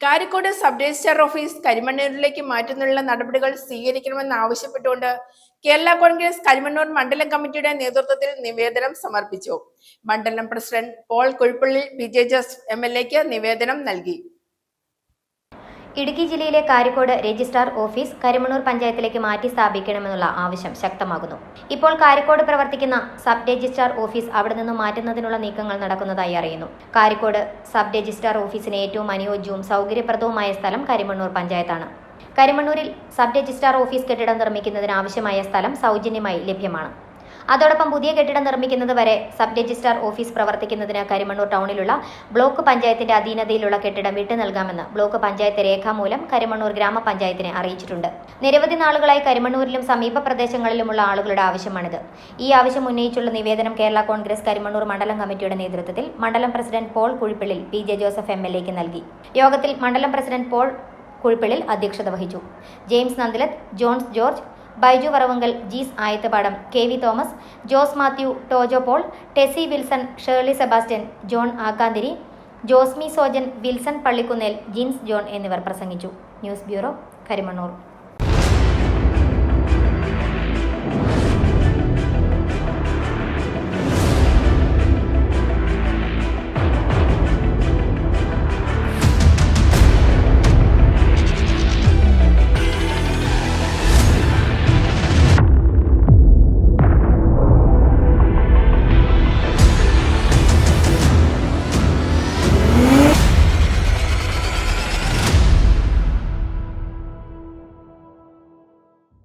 Karikode sub registrar office കരിമണ്ണൂരിലേക്ക് മാറ്റുന്നതിനുള്ള നടപടികൾ സ്വീകരിക്കണമെന്ന് ആവശ്യപ്പെട്ടുകൊണ്ട് കേരള കോൺഗ്രസ് കരിമണ്ണൂർ മണ്ഡലം കമ്മിറ്റിയുടെ നേതൃത്വത്തിൽ നിവേദനം സമർപ്പിച്ചു. മണ്ഡലം president Paul Kuzhippally P J Joseph M L എക്ക് നിവേദനം നൽകി. ഇടുക്കി ജില്ലയിലെ കാരിക്കോട് രജിസ്ട്രാർ ഓഫീസ് കരിമണൂർ പഞ്ചായത്തിലേക്ക് മാറ്റി സ്ഥാപിക്കണമെന്നുള്ള ആവശ്യം ശക്തമാകുന്നു. ഇപ്പോൾ കാരിക്കോട് പ്രവർത്തിക്കുന്ന സബ് രജിസ്ട്രാർ ഓഫീസ് അവിടെ നിന്ന് മാറ്റുന്നതിനുള്ള നീക്കങ്ങൾ നടക്കുന്നതായി അറിയുന്നു. കാരിക്കോട് സബ് രജിസ്ട്രാർ ഓഫീസിന് ഏറ്റവും അനുയോജ്യവും സൗകര്യപ്രദവുമായ സ്ഥലം കരിമണ്ണൂർ പഞ്ചായത്താണ്. കരിമണ്ണൂരിൽ സബ് രജിസ്ട്രാർ ഓഫീസ് കെട്ടിടം നിർമ്മിക്കുന്നതിന് ആവശ്യമായ സ്ഥലം സൗജന്യമായി ലഭ്യമാണ്. അതോടൊപ്പം പുതിയ കെട്ടിടം നിർമ്മിക്കുന്നത് വരെ സബ് രജിസ്ട്രാർ ഓഫീസ് പ്രവർത്തിക്കുന്നതിന് കരിമണ്ണൂർ ടൗണിലുള്ള ബ്ലോക്ക് പഞ്ചായത്തിന്റെ അധീനതയിലുള്ള കെട്ടിടം വിട്ടു നൽകാമെന്ന് ബ്ലോക്ക് പഞ്ചായത്ത് രേഖാമൂലം കരിമണ്ണൂർ ഗ്രാമപഞ്ചായത്തിനെ അറിയിച്ചിട്ടുണ്ട്. നിരവധി നാളുകളായി കരിമണ്ണൂരിലും സമീപ പ്രദേശങ്ങളിലുമുള്ള ആളുകളുടെ ആവശ്യമാണിത്. ഈ ആവശ്യം ഉന്നയിച്ചുള്ള നിവേദനം കേരള കോൺഗ്രസ് കരിമണ്ണൂർ മണ്ഡലം കമ്മിറ്റിയുടെ നേതൃത്വത്തിൽ മണ്ഡലം president Paul Kuzhippillil P J Joseph M L എക്ക് നൽകി. യോഗത്തിൽ മണ്ഡലം പ്രസിഡന്റ് പോൾ കുഴിപ്പിള്ളിൽ അധ്യക്ഷത വഹിച്ചു. ജെയിംസ് നന്ദിലത്ത് ജോൺസ് ജോർജ് ബൈജു വറവങ്കൽ ജീസ് ആയത്തപാടം കെ വി തോമസ് ജോസ് മാത്യു ടോജോ പോൾ ടെസി വിൽസൺ ഷേർലി സെബാസ്റ്റ്യൻ ജോൺ ആക്കാന്തിരി ജോസ്മി സോജൻ വിൽസൺ പള്ളിക്കുന്നേൽ ജിൻസ് ജോൺ എന്നിവർ പ്രസംഗിച്ചു. News bureau Karimannoor.